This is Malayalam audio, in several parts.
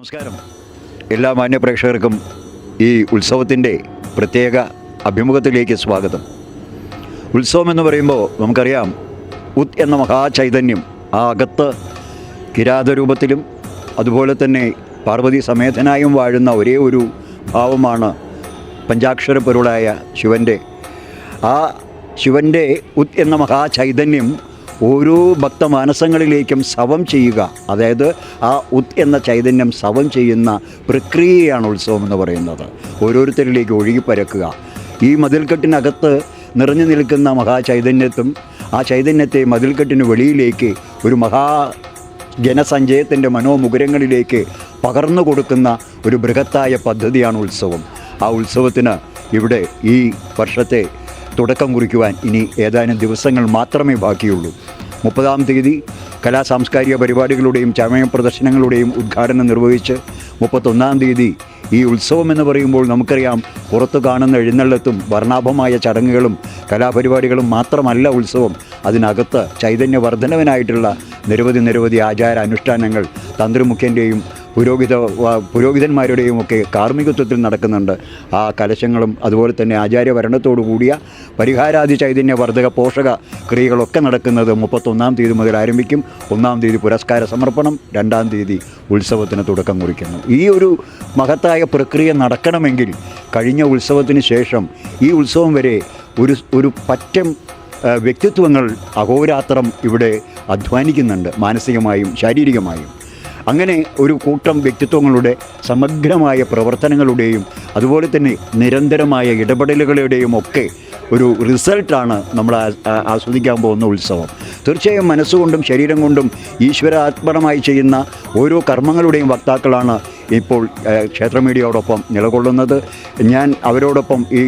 നമസ്കാരം. എല്ലാ മാന്യപ്രേക്ഷകർക്കും ഈ ഉത്സവത്തിന്റെ പ്രത്യേക അഭിമുഖത്തിലേക്ക് സ്വാഗതം. ഉത്സവം എന്ന് പറയുമ്പോൾ നമുക്കറിയാം ഉത് എന്ന മഹാചൈതന്യം ആ അകത്ത് കിരാതരൂപത്തിലും അതുപോലെ തന്നെ പാർവതി സമേതനായും വാഴുന്ന ഒരേ ഒരു ഭാവമാണ് പഞ്ചാക്ഷര പൊരുളായ ശിവന്റെ ആ ശിവന്റെ ഉത് എന്ന മഹാചൈതന്യം ഓരോ ഭക്ത മാനസങ്ങളിലേക്കും സവം ചെയ്യുക. അതായത് ആ ഉത് എന്ന ചൈതന്യം സവം ചെയ്യുന്ന പ്രക്രിയയാണ് ഉത്സവം എന്ന് പറയുന്നത്. ഓരോരുത്തരിലേക്ക് ഒഴുകിപ്പരക്കുക ഈ മതിൽക്കെട്ടിനകത്ത് നിറഞ്ഞു നിൽക്കുന്ന മഹാചൈതന്യത്തും ആ ചൈതന്യത്തെ മതിൽക്കെട്ടിന് വെളിയിലേക്ക് ഒരു മഹാ ജനസഞ്ചയത്തിന്റെ മനോമുകുരങ്ങളിലേക്ക് പകർന്നു കൊടുക്കുന്ന ഒരു ബൃഹത്തായ പദ്ധതിയാണ് ഉത്സവം. ആ ഉത്സവത്തിന് ഇവിടെ ഈ വർഷത്തെ തുടക്കം കുറിക്കുവാൻ ഇനി ഏതാനും ദിവസങ്ങൾ മാത്രമേ ബാക്കിയുള്ളൂ. മുപ്പതാം തീയതി കലാ സാംസ്കാരിക പരിപാടികളുടെയും ചമയ പ്രദർശനങ്ങളുടെയും ഉദ്ഘാടനം നിർവഹിച്ച് മുപ്പത്തൊന്നാം തീയതി ഈ ഉത്സവം എന്ന് പറയുമ്പോൾ നമുക്കറിയാം പുറത്തു കാണുന്ന എഴുന്നള്ളത്തും വർണാഭമായ ചടങ്ങുകളും കലാപരിപാടികളും മാത്രമല്ല ഉത്സവം. അതിനകത്ത് ചൈതന്യവർദ്ധനവനായിട്ടുള്ള നിരവധി നിരവധി ആചാര അനുഷ്ഠാനങ്ങൾ തന്ത്രിമുഖ്യന്റെയും പുരോഹിത പുരോഹിതന്മാരുടെയും ഒക്കെ കാർമ്മികത്വത്തിൽ നടക്കുന്നുണ്ട്. ആ കലശങ്ങളും അതുപോലെ തന്നെ ആചാര്യ ആചാര്യഭരണത്തോടു കൂടിയ പരിഹാരാദി ചൈതന്യ വർദ്ധക പോഷക ക്രിയകളൊക്കെ നടക്കുന്നത് മുപ്പത്തൊന്നാം തീയതി മുതൽ ആരംഭിക്കും. ഒന്നാം തീയതി പുരസ്കാര സമർപ്പണം രണ്ടാം തീയതി ഉത്സവത്തിന് തുടക്കം കുറിക്കുന്നു. ഈ ഒരു മഹത്തായ പ്രക്രിയ നടക്കണമെങ്കിൽ കഴിഞ്ഞ ഉത്സവത്തിന് ശേഷം ഈ ഉത്സവം വരെ ഒരു ഒരു പറ്റം വ്യക്തിത്വങ്ങൾ അഹോരാത്രം ഇവിടെ അധ്വാനിക്കുന്നുണ്ട്. മാനസികമായും ശാരീരികമായും. അങ്ങനെ ഒരു കൂട്ടം വ്യക്തിത്വങ്ങളുടെ സമഗ്രമായ പ്രവർത്തനങ്ങളുടെയും അതുപോലെ തന്നെ നിരന്തരമായ ഇടപെടലുകളുടെയും ഒക്കെ ഒരു റിസൾട്ടാണ് നമ്മൾ ആസ്വദിക്കാൻ പോകുന്ന ഉത്സവം. തീർച്ചയായും മനസ്സുകൊണ്ടും ശരീരം കൊണ്ടും ഈശ്വരാത്മകമായി ചെയ്യുന്ന ഓരോ കർമ്മങ്ങളുടെയും വക്താക്കളാണ് ഇപ്പോൾ ക്ഷേത്ര മീഡിയയോടൊപ്പം നിലകൊള്ളുന്നത്. ഞാൻ അവരോടൊപ്പം ഈ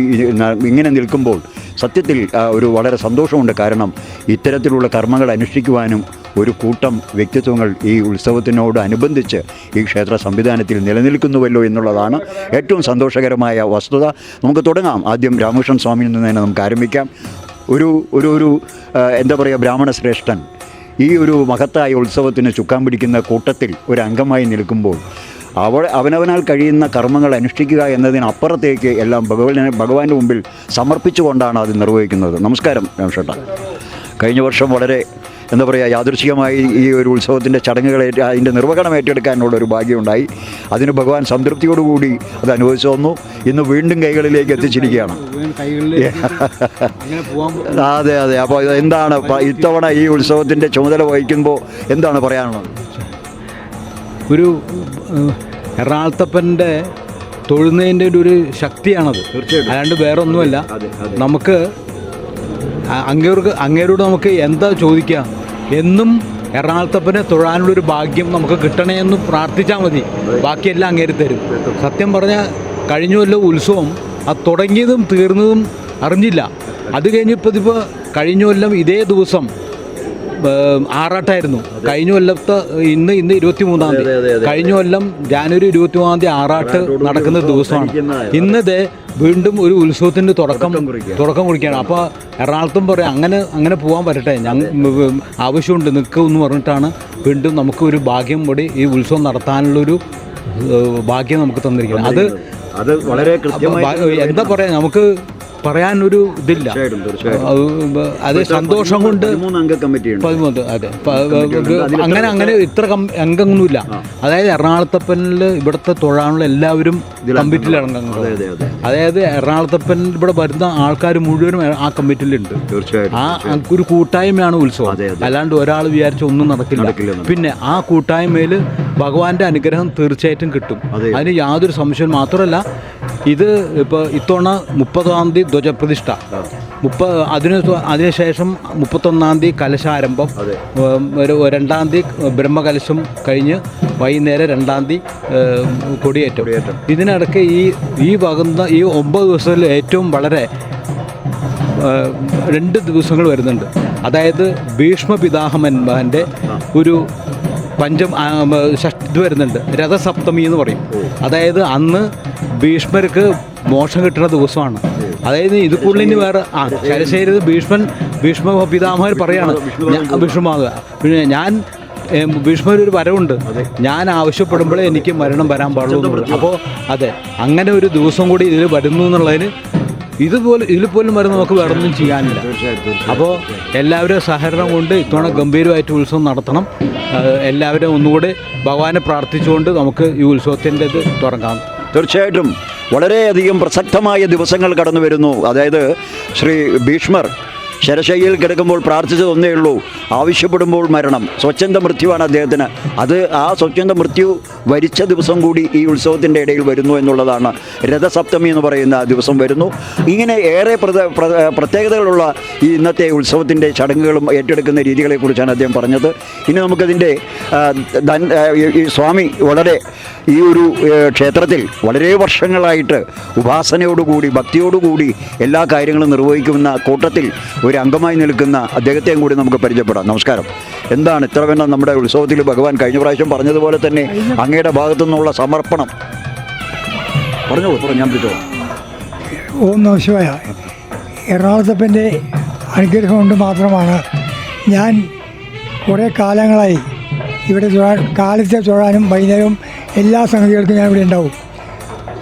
ഇങ്ങനെ നിൽക്കുമ്പോൾ സത്യത്തിൽ ഒരു വളരെ സന്തോഷമുണ്ട്. കാരണം ഇത്തരത്തിലുള്ള കർമ്മങ്ങൾ അനുഷ്ഠിക്കുവാനും ഒരു കൂട്ടം വ്യക്തിത്വങ്ങൾ ഈ ഉത്സവത്തിനോട് അനുബന്ധിച്ച് ഈ ക്ഷേത്ര സംവിധാനത്തിൽ നിലനിൽക്കുന്നുവല്ലോ എന്നുള്ളതാണ് ഏറ്റവും സന്തോഷകരമായ വസ്തുത. നമുക്ക് തുടങ്ങാം. ആദ്യം രാമകൃഷ്ണൻ സ്വാമിയിൽ നിന്ന് തന്നെ നമുക്ക് ആരംഭിക്കാം. ഒരു ഒരു ഒരു എന്താ പറയുക ബ്രാഹ്മണ ശ്രേഷ്ഠൻ ഈ ഒരു മഹത്തായ ഉത്സവത്തിന് ചുക്കാൻ പിടിക്കുന്ന കൂട്ടത്തിൽ ഒരു അംഗമായി നിൽക്കുമ്പോൾ അവൾ അവനവനാൽ കഴിയുന്ന കർമ്മങ്ങൾ അനുഷ്ഠിക്കുക എന്നതിനപ്പുറത്തേക്ക് എല്ലാം ഭഗവാനെ ഭഗവാന്റെ മുമ്പിൽ സമർപ്പിച്ചുകൊണ്ടാണ് അത് നിർവഹിക്കുന്നത്. നമസ്കാരം രാംഷേട്ട കഴിഞ്ഞ വർഷം വളരെ എന്താ പറയുക യാദൃശികമായി ഈ ഒരു ഉത്സവത്തിന്റെ ചടങ്ങുകൾ അതിന്റെ നിർവഹണം ഏറ്റെടുക്കാനുള്ള ഒരു ഭാഗ്യമുണ്ടായി. അതിന് ഭഗവാൻ സംതൃപ്തിയോടുകൂടി അത് അനുഭവിച്ചു വന്നു. ഇന്ന് വീണ്ടും കൈകളിലേക്ക് എത്തിച്ചിരിക്കുകയാണ്. അതെ അതെ. അപ്പോൾ എന്താണ് ഇത്തവണ ഈ ഉത്സവത്തിന്റെ ചുമതല വഹിക്കുമ്പോൾ എന്താണ് പറയാനുള്ളത്? ഒരു എറണാകുളത്തപ്പന്റെ തൊഴുന്നതിന്റെ ഒരു ശക്തിയാണത്. തീർച്ചയായിട്ടും. അല്ലാണ്ട് വേറെ ഒന്നുമല്ല. നമുക്ക് അങ്ങേർക്ക് അങ്ങേരോട് നമുക്ക് എന്താ ചോദിക്കുക? എന്നും എറണാകുളത്തപ്പനെ തൊഴാനുള്ളൊരു ഭാഗ്യം നമുക്ക് കിട്ടണേ എന്ന് പ്രാർത്ഥിച്ചാൽ മതി. ബാക്കിയെല്ലാം അങ്ങേരി തരും. സത്യം പറഞ്ഞാൽ കഴിഞ്ഞ കൊല്ലം ഉത്സവം അത് തുടങ്ങിയതും തീർന്നതും അറിഞ്ഞില്ല. അത് കഴിഞ്ഞിപ്പോൾ ഇതിപ്പോൾ കഴിഞ്ഞ കൊല്ലം ഇതേ ദിവസം ആറാട്ടായിരുന്നു. കഴിഞ്ഞ കൊല്ലത്തെ ഇന്ന് ഇന്ന് ഇരുപത്തി മൂന്നാം തീയതി കഴിഞ്ഞ കൊല്ലം ജാനുവരി ഇരുപത്തി മൂന്നാം തീയതി ആറാട്ട് നടക്കുന്ന ദിവസമാണ്. ഇന്നത് വീണ്ടും ഒരു ഉത്സവത്തിന്റെ തുടക്കം തുടക്കം കുറിക്കുകയാണ്. അപ്പോൾ എറണാകുളത്തും പറയാം അങ്ങനെ അങ്ങനെ പോകാൻ പറ്റട്ടെ. ഞങ്ങൾ ആവശ്യമുണ്ട് നിൽക്കുമെന്ന് പറഞ്ഞിട്ടാണ് വീണ്ടും നമുക്ക് ഒരു ഭാഗ്യം കൂടി ഈ ഉത്സവം നടത്താനുള്ളൊരു ഭാഗ്യം നമുക്ക് തന്നിരിക്കുന്നത്. അത് അത് വളരെ കൃത്യമായി എന്താ പറയാ നമുക്ക് പറയാനൊരു ഇതില്ല. അത് സന്തോഷം കൊണ്ട് കമ്മിറ്റിയുണ്ട്. പതിമൂന്ന് അതെ. അങ്ങനെ അങ്ങനെ ഇത്ര അംഗങ്ങളൊന്നുമില്ല അതായത് എറണാകുളത്തപ്പനിൽ ഇവിടുത്തെ തൊഴാനുള്ള എല്ലാവരും കമ്മിറ്റിയിൽ അതെ അതായത് എറണാകുളത്തപ്പൻ ഇവിടെ വരുന്ന ആൾക്കാർ മുഴുവനും ആ കമ്മിറ്റിയിലുണ്ട്. ആ ഒരു കൂട്ടായ്മയാണ് ഉത്സവം. അല്ലാണ്ട് ഒരാൾ വിചാരിച്ച ഒന്നും നടക്കില്ല. പിന്നെ ആ കൂട്ടായ്മയിൽ ഭഗവാന്റെ അനുഗ്രഹം തീർച്ചയായിട്ടും കിട്ടും. അതിന് യാതൊരു സംശയവും മാത്രമല്ല ഇത് ഇപ്പോൾ ഇത്തവണ മുപ്പതാം തീയതി ധ്വജപ്രതിഷ്ഠ. മുപ്പ അതിന് അതിനുശേഷം മുപ്പത്തൊന്നാം തീയതി കലശാരംഭം. ഒരു രണ്ടാം തീയതി ബ്രഹ്മകലശം കഴിഞ്ഞ് വൈകുന്നേരം രണ്ടാം തീയതി കൊടിയേറ്റം. ഇതിനിടയ്ക്ക് ഈ ഈ വകുന്ന ഈ ഒമ്പത് ദിവസത്തിൽ ഏറ്റവും വളരെ രണ്ട് ദിവസങ്ങൾ വരുന്നുണ്ട്. അതായത് ഭീഷ്മ പിതാഹമന്മാന്റെ ഒരു പഞ്ചം ഇത് വരുന്നുണ്ട്. രഥസപ്തമി എന്ന് പറയും. അതായത് അന്ന് ഭീഷ്മർക്ക് മോഷം കിട്ടുന്ന ദിവസമാണ്. അതായത് ഇത് കൂടുതൽ ഇനി വേറെ ആ ശരശേരി ഭീഷ്മൻ ഭീഷ്മ പിതാമഹർ പറയാണ് ഞാൻ- പിന്നെ ഞാൻ ഭീഷ്മർ ഒരു വരവുണ്ട്. ഞാൻ ആവശ്യപ്പെടുമ്പോഴേ എനിക്ക് മരണം വരാൻ പാടുള്ളൂ അപ്പോൾ അതെ അങ്ങനെ ഒരു ദിവസം കൂടി ഇതിൽ വരുന്നു എന്നുള്ളതിന് ഇതുപോലെ ഇതിൽ പോലും വരെ നമുക്ക് വേറെ ഒന്നും ചെയ്യാനില്ല. അപ്പോൾ എല്ലാവരും സഹകരണം കൊണ്ട് ഇത്തവണ ഗംഭീരമായിട്ട് ഉത്സവം നടത്തണം. എല്ലാവരും ഒന്നുകൂടി ഭഗവാനെ പ്രാർത്ഥിച്ചുകൊണ്ട് നമുക്ക് ഈ ഉത്സവത്തിന്റെ ഇത് തുടങ്ങാം. തീർച്ചയായിട്ടും. വളരെയധികം പ്രസക്തമായ ദിവസങ്ങൾ കടന്നു വരുന്നു അതായത് ശ്രീ ഭീഷ്മർ ശരശയ്യയിൽ കിടക്കുമ്പോൾ പ്രാർത്ഥിച്ചത് ഒന്നേ ഉള്ളൂ. ആവശ്യപ്പെടുമ്പോൾ മരണം. സ്വച്ഛന്ത മൃത്യുവാണ് അദ്ദേഹത്തിന്. അത് ആ സ്വച്ഛന്ത മൃത്യു വരിച്ച ദിവസം കൂടി ഈ ഉത്സവത്തിന്റെ ഇടയിൽ വരുന്നു എന്നുള്ളതാണ്. രഥസപ്തമി എന്ന് പറയുന്ന ദിവസം വരുന്നു. ഇങ്ങനെ ഏറെ പ്രത്യേകതകളുള്ള ഈ ഇന്നത്തെ ഉത്സവത്തിന്റെ ചടങ്ങുകളും ഏറ്റെടുക്കുന്ന രീതികളെക്കുറിച്ചാണ് അദ്ദേഹം പറഞ്ഞത്. ഇനി നമുക്കതിന്റെ ഈ സ്വാമി വളരെ ഈ ഒരു ക്ഷേത്രത്തിൽ വളരെ വർഷങ്ങളായിട്ട് ഉപാസനയോടുകൂടി ഭക്തിയോടുകൂടി എല്ലാ കാര്യങ്ങളും നിർവഹിക്കുന്ന കൂട്ടത്തിൽ ഒരു അംഗമായി നിൽക്കുന്ന അദ്ദേഹത്തെയും കൂടി നമുക്ക് പരിചയപ്പെടാം. നമസ്കാരം. എന്താണ് ഇത്ര വേണ്ട നമ്മുടെ ഉത്സവത്തിൽ ഭഗവാൻ കഴിഞ്ഞ പ്രാവശ്യം പറഞ്ഞതുപോലെ തന്നെ അങ്ങയുടെ ഭാഗത്തു നിന്നുള്ള സമർപ്പണം? പറഞ്ഞോളൂ പറഞ്ഞു ഞാൻ വിളിച്ചോ ഓം നമശിവായ എറണാകുളത്തപ്പന്റെ അനുഗ്രഹം കൊണ്ട് മാത്രമാണ് ഞാൻ കുറേ കാലങ്ങളായി ഇവിടെ തൊഴാൻ കാലത്തെ തൊഴാനും വൈകുന്നേരവും എല്ലാ സംഗതികൾക്കും ഞാൻ ഇവിടെ ഉണ്ടാവും.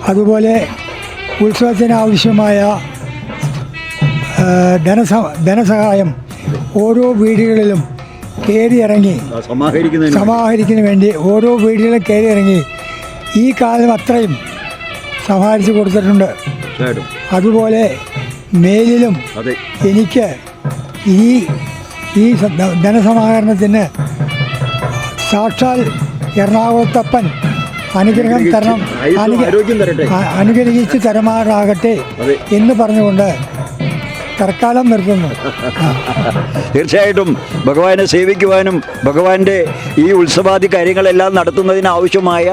അതുപോലെ ഉത്സവത്തിന് ആവശ്യമായ ധനസ ധനസഹായം ഓരോ വീടുകളിലും കയറി ഇറങ്ങി സമാഹരിക്കുന്നതിന് വേണ്ടി. ഓരോ വീടുകളിലും കയറി ഇറങ്ങി ഈ കാലം അത്രയും സമാഹരിച്ച് കൊടുത്തിട്ടുണ്ട്. അതുപോലെ മേലിലും എനിക്ക് ഈ ഈ ധനസമാഹരണത്തിന് സാക്ഷാൽ എറണാകുളത്തപ്പൻ അനുഗ്രഹം തരണം അനുഗ്രഹിച്ച് തരമാറാകട്ടെ എന്ന് പറഞ്ഞുകൊണ്ട് തൽക്കാലം നിർത്തുന്നു. തീർച്ചയായിട്ടും ഭഗവാനെ സേവിക്കുവാനും ഭഗവാന്റെ ഈ ഉത്സവാദി കാര്യങ്ങളെല്ലാം നടത്തുന്നതിന് ആവശ്യമായ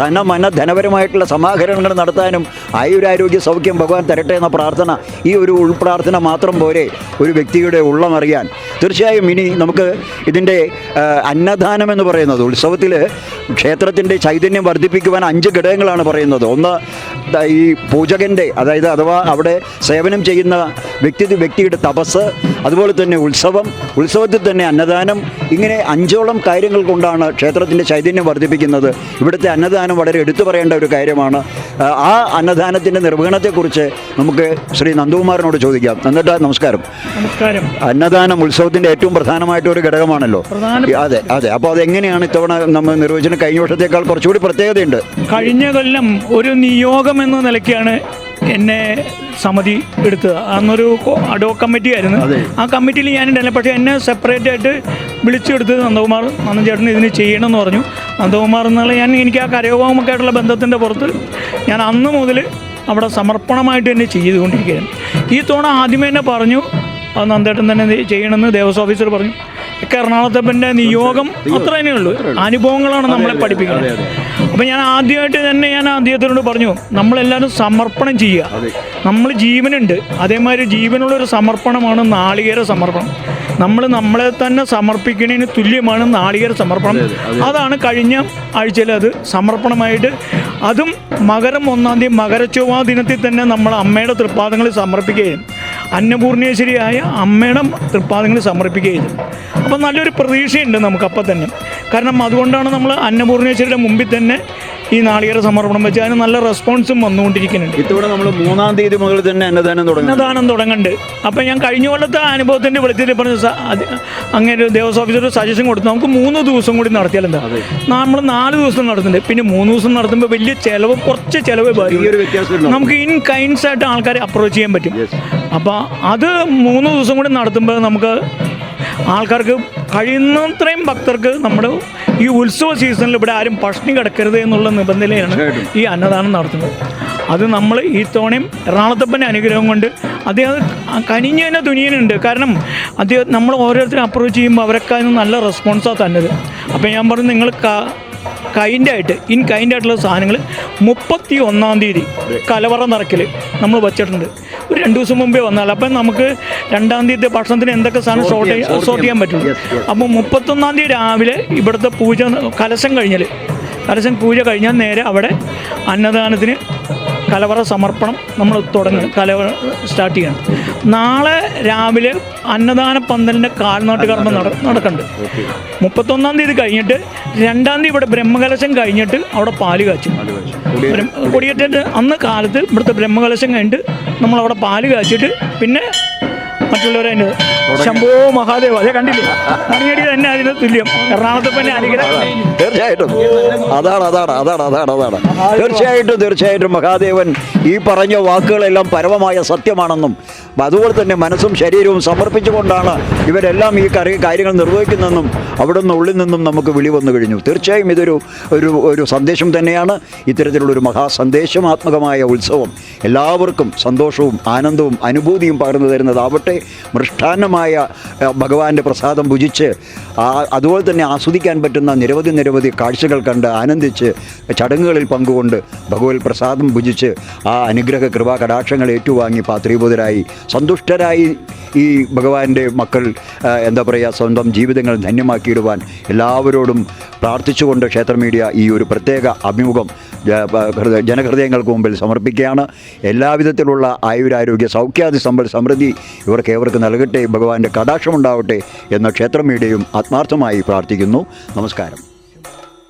ധന മന ധനപരമായിട്ടുള്ള സമാഹരണങ്ങൾ നടത്താനും ആയുരാരോഗ്യ സൗഖ്യം ഭഗവാൻ തരട്ടെ എന്ന പ്രാർത്ഥന ഈ ഒരു ഉൾപ്രാർത്ഥന മാത്രം പോരെ ഒരു വ്യക്തിയുടെ ഉള്ളമറിയാൻ. തീർച്ചയായും ഇനി നമുക്ക് ഇതിന്റെ അന്നദാനം എന്ന് പറയുന്നത് ഉത്സവത്തിൽ ക്ഷേത്രത്തിന്റെ ചൈതന്യം വർദ്ധിപ്പിക്കുവാൻ അഞ്ച് ഘടകങ്ങളാണ് പറയുന്നത്. ഒന്ന് ഈ പൂജകന്റെ അതായത് അഥവാ അവിടെ സേവനം ചെയ്യുന്ന വ്യക്തി വ്യക്തിയുടെ തപസ് അതുപോലെ തന്നെ ഉത്സവം ഉത്സവത്തിൽ തന്നെ അന്നദാനം ഇങ്ങനെ അഞ്ചോളം കാര്യങ്ങൾ കൊണ്ടാണ് ക്ഷേത്രത്തിന്റെ ചൈതന്യം വർദ്ധിപ്പിക്കുന്നത്. ഇവിടുത്തെ അന്നദാനം വളരെ എടുത്തു പറയേണ്ട ഒരു കാര്യമാണ്. ആ, അന്നദാനത്തിന്റെ നിർവഹണത്തെക്കുറിച്ച് നമുക്ക് ശ്രീ നന്ദകുമാറിനോട് ചോദിക്കാം. എന്നിട്ട് നമസ്കാരം. നമസ്കാരം. അന്നദാനം ഉത്സവത്തിന്റെ ഏറ്റവും പ്രധാനമായിട്ട് ഒരു ഘടകമാണല്ലോ അതെ അതെ. അപ്പോൾ അതെങ്ങനെയാണ് ഇത്തവണ നമ്മൾ നിർവചനം കഴിഞ്ഞ വർഷത്തേക്കാൾ കുറച്ചുകൂടി പ്രത്യേകതയുണ്ട്? കഴിഞ്ഞ കൊല്ലം ഒരു നിയോഗം എന്ന നിലയ്ക്കാണ് എന്നെ സമിതി എടുത്തത് അന്നൊരു അഡോ കമ്മിറ്റി ആയിരുന്നു. ആ കമ്മിറ്റിയിൽ ഞാൻ ഉണ്ടായിരുന്നു പക്ഷേ എന്നെ സെപ്പറേറ്റ് ആയിട്ട് വിളിച്ചെടുത്ത് നന്ദകുമാർ നന്ദൻ ചേട്ടൻ ഇതിന് ചെയ്യണമെന്ന് പറഞ്ഞു. നന്ദകുമാർ എന്നുള്ള ഞാൻ എനിക്ക് ആ കരയോഗമൊക്കെ ആയിട്ടുള്ള ബന്ധത്തിന്റെ പുറത്ത് ഞാൻ അന്ന് മുതൽ അവിടെ സമർപ്പണമായിട്ട് തന്നെ ചെയ്തുകൊണ്ടിരിക്കുകയാണ് ഈ തവണ ആദ്യമേ തന്നെ പറഞ്ഞു അത് നന്ദേട്ടൻ തന്നെ ചെയ്യണമെന്ന് ദേവസ്വം ഓഫീസർ പറഞ്ഞു. എറണാകുളത്തപ്പന്റെ നിയോഗം അത്ര തന്നെ ഉള്ളൂ. അനുഭവങ്ങളാണ് നമ്മളെ പഠിപ്പിക്കുന്നത്. അപ്പം ഞാൻ ആദ്യമായിട്ട് തന്നെ ഞാൻ അദ്ദേഹത്തിനോട് പറഞ്ഞു നമ്മളെല്ലാവരും സമർപ്പണം ചെയ്യുക. നമ്മൾ ജീവനുണ്ട്. അതേമാതിരി ജീവനുള്ള ഒരു സമർപ്പണമാണ് നാളികേര സമർപ്പണം. നമ്മൾ നമ്മളെ തന്നെ സമർപ്പിക്കുന്നതിന് തുല്യമാണ് നാളികേര സമർപ്പണം. അതാണ് കഴിഞ്ഞ ആഴ്ചയിൽ അത് സമർപ്പണമായിട്ട്. അതും മകരം ഒന്നാം തീയതി മകരച്ചൊവ്വാ ദിനത്തിൽ തന്നെ നമ്മൾ അമ്മയുടെ തൃപ്പാദങ്ങളിൽ സമർപ്പിക്കുകയും അന്നപൂർണേശ്വരിയായ അമ്മയുടെ തൃപ്പാദങ്ങളിൽ സമർപ്പിക്കുകയും അപ്പം നല്ലൊരു പ്രതീക്ഷയുണ്ട് നമുക്കപ്പം തന്നെ. കാരണം അതുകൊണ്ടാണ് നമ്മൾ അന്നപൂർണേശ്വരിയുടെ മുമ്പിൽ തന്നെ ഈ നാളികേര സമർപ്പണം വെച്ച് അതിന് നല്ല റെസ്പോൺസും വന്നുകൊണ്ടിരിക്കുന്നുണ്ട്. ഇത്തവണ നമ്മൾ മൂന്നാം തീയതി മുതൽ തന്നെ അന്നദാനം തുടങ്ങി. അന്നദാനം തുടങ്ങുന്നുണ്ട് അപ്പം ഞാൻ കഴിഞ്ഞ കൊല്ലത്തെ അനുഭവത്തിന്റെ വെളിച്ചത്തിൽ പറഞ്ഞ അങ്ങനെ ഒരു ദേവസ്വം ഓഫീസർ സജഷൻ കൊടുത്തു. നമുക്ക് മൂന്ന് ദിവസം കൂടി നടത്തിയാൽ എന്താ? നമ്മൾ നാല് ദിവസം നടത്തുന്നുണ്ട്. പിന്നെ മൂന്ന് ദിവസം നടത്തുമ്പോൾ വലിയ ചിലവ് കുറച്ച് ചിലവ്. നമുക്ക് ഇൻ കൈൻസ് ആയിട്ട് ആൾക്കാരെ അപ്രോച്ച് ചെയ്യാൻ പറ്റും. അപ്പോൾ അത് മൂന്ന് ദിവസം കൂടി നടത്തുമ്പോൾ നമുക്ക് ആൾക്കാർക്ക് കഴിയുന്നത്രയും ഭക്തർക്ക് നമ്മുടെ ഈ ഉത്സവ സീസണിൽ ഇവിടെ ആരും പഷ്ണി കിടക്കരുത് എന്നുള്ള നിബന്ധനയാണ് ഈ അന്നദാനം നടത്തുന്നത്. അത് നമ്മൾ ഈ തവണയും എറണാകുളത്തപ്പന്റെ അനുഗ്രഹം കൊണ്ട് അദ്ദേഹം കനിഞ്ഞു തന്നെ തുനിയനുണ്ട് കാരണം അദ്ദേഹം നമ്മൾ ഓരോരുത്തരും അപ്രോച്ച് ചെയ്യുമ്പോൾ അവരൊക്കെ അതിന് നല്ല റെസ്പോൺസാണ് തന്നത്. അപ്പോൾ ഞാൻ പറഞ്ഞു നിങ്ങൾ കൈൻഡ് ആയിട്ട് ഇൻ കൈൻഡായിട്ടുള്ള സാധനങ്ങൾ മുപ്പത്തി ഒന്നാം തീയതി കലവറ നിറയ്ക്കൽ നമ്മൾ വച്ചിട്ടുണ്ട്. ഒരു രണ്ട് ദിവസം മുമ്പേ വന്നാൽ അപ്പം നമുക്ക് രണ്ടാം തീയതി ഭക്ഷണത്തിന് എന്തൊക്കെ സാധനം ഷോർട്ട് സോർട്ട് ചെയ്യാൻ പറ്റും അപ്പോൾ മുപ്പത്തൊന്നാം തീയതി രാവിലെ ഇവിടുത്തെ പൂജ കലശം കഴിഞ്ഞാൽ കലശം പൂജ കഴിഞ്ഞാൽ നേരെ അവിടെ അന്നദാനത്തിന് കലവറ സമർപ്പണം നമ്മൾ തുടങ്ങി കലവറ സ്റ്റാർട്ട് ചെയ്യണം. നാളെ രാവിലെ അന്നദാന പന്തലിന്റെ കാൽനാട്ട് കർമ്മം നട നടക്കുന്നുണ്ട് മുപ്പത്തൊന്നാം തീയതി കഴിഞ്ഞിട്ട് രണ്ടാം തീയതി ഇവിടെ ബ്രഹ്മകലശം കഴിഞ്ഞിട്ട് അവിടെ പാൽ കാച്ചും. കൊടിയേറ്റ അന്ന് കാലത്ത് ഇവിടുത്തെ ബ്രഹ്മകലശം കഴിഞ്ഞിട്ട് നമ്മളവിടെ പാൽ കാച്ചിട്ട് പിന്നെ മറ്റുള്ളവരെ ശംഭോ മഹാദേവ. അതെ കണ്ടില്ലേ? മണിയടി തന്നെ അതിന് തുല്യം. എറണാകുളത്തെ തന്നെ അനുഗ്രഹം തീർച്ചയായിട്ടും. അതാണ് അതാണ് അതാണ് അതാണ് അതാണ്. തീർച്ചയായിട്ടും തീർച്ചയായിട്ടും മഹാദേവൻ ഈ പറഞ്ഞ വാക്കുകളെല്ലാം പരമമായ സത്യമാണെന്നും അതുപോലെ തന്നെ മനസ്സും ശരീരവും സമർപ്പിച്ചുകൊണ്ടാണ് ഇവരെല്ലാം ഈ കറി കാര്യങ്ങൾ നിർവഹിക്കുന്നതെന്നും അവിടെ നിന്ന് ഉള്ളിൽ നിന്നും നമുക്ക് വിളി വന്നു കഴിഞ്ഞു. തീർച്ചയായും ഇതൊരു ഒരു ഒരു സന്ദേശം തന്നെയാണ്. ഇത്തരത്തിലുള്ളൊരു മഹാസന്ദേശമാത്മകമായ ഉത്സവം എല്ലാവർക്കും സന്തോഷവും ആനന്ദവും അനുഭൂതിയും പകർന്നു തരുന്നതാവട്ടെ. മൃഷ്ടാന്നമായ ഏഹ്, ഭഗവാന്റെ പ്രസാദം ഭുജിച്ച് അതുപോലെ തന്നെ ആസ്വദിക്കാൻ പറ്റുന്ന നിരവധി നിരവധി കാഴ്ചകൾ കണ്ട് ആനന്ദിച്ച് ചടങ്ങുകളിൽ പങ്കുകൊണ്ട് ഭഗവത് പ്രസാദം ഭുജിച്ച് ആ അനുഗ്രഹ കൃപാ കടാക്ഷങ്ങൾ ഏറ്റുവാങ്ങി പാത്രീഭൂതരായി. സന്തുഷ്ടരായി ഈ ഭഗവാന്റെ മക്കൾ എന്താ പറയുക സ്വന്തം ജീവിതങ്ങൾ ധന്യമാക്കിയിടുവാൻ എല്ലാവരോടും പ്രാർത്ഥിച്ചുകൊണ്ട് ക്ഷേത്ര മീഡിയ ഈ ഒരു പ്രത്യേക അഭിമുഖം ജനഹൃദയങ്ങൾക്ക് മുമ്പിൽ സമർപ്പിക്കുകയാണ്. എല്ലാവിധത്തിലുള്ള ആയുരാരോഗ്യ സൗഖ്യാദി സമ്പൽ സമൃദ്ധി ഇവർക്ക് ഏവർക്ക് നൽകട്ടെ ഭഗവാന്റെ കടാക്ഷമുണ്ടാവട്ടെ എന്ന ക്ഷേത്ര മീഡിയയും ആത്മാർത്ഥമായി പ്രാർത്ഥിക്കുന്നു. നമസ്കാരം.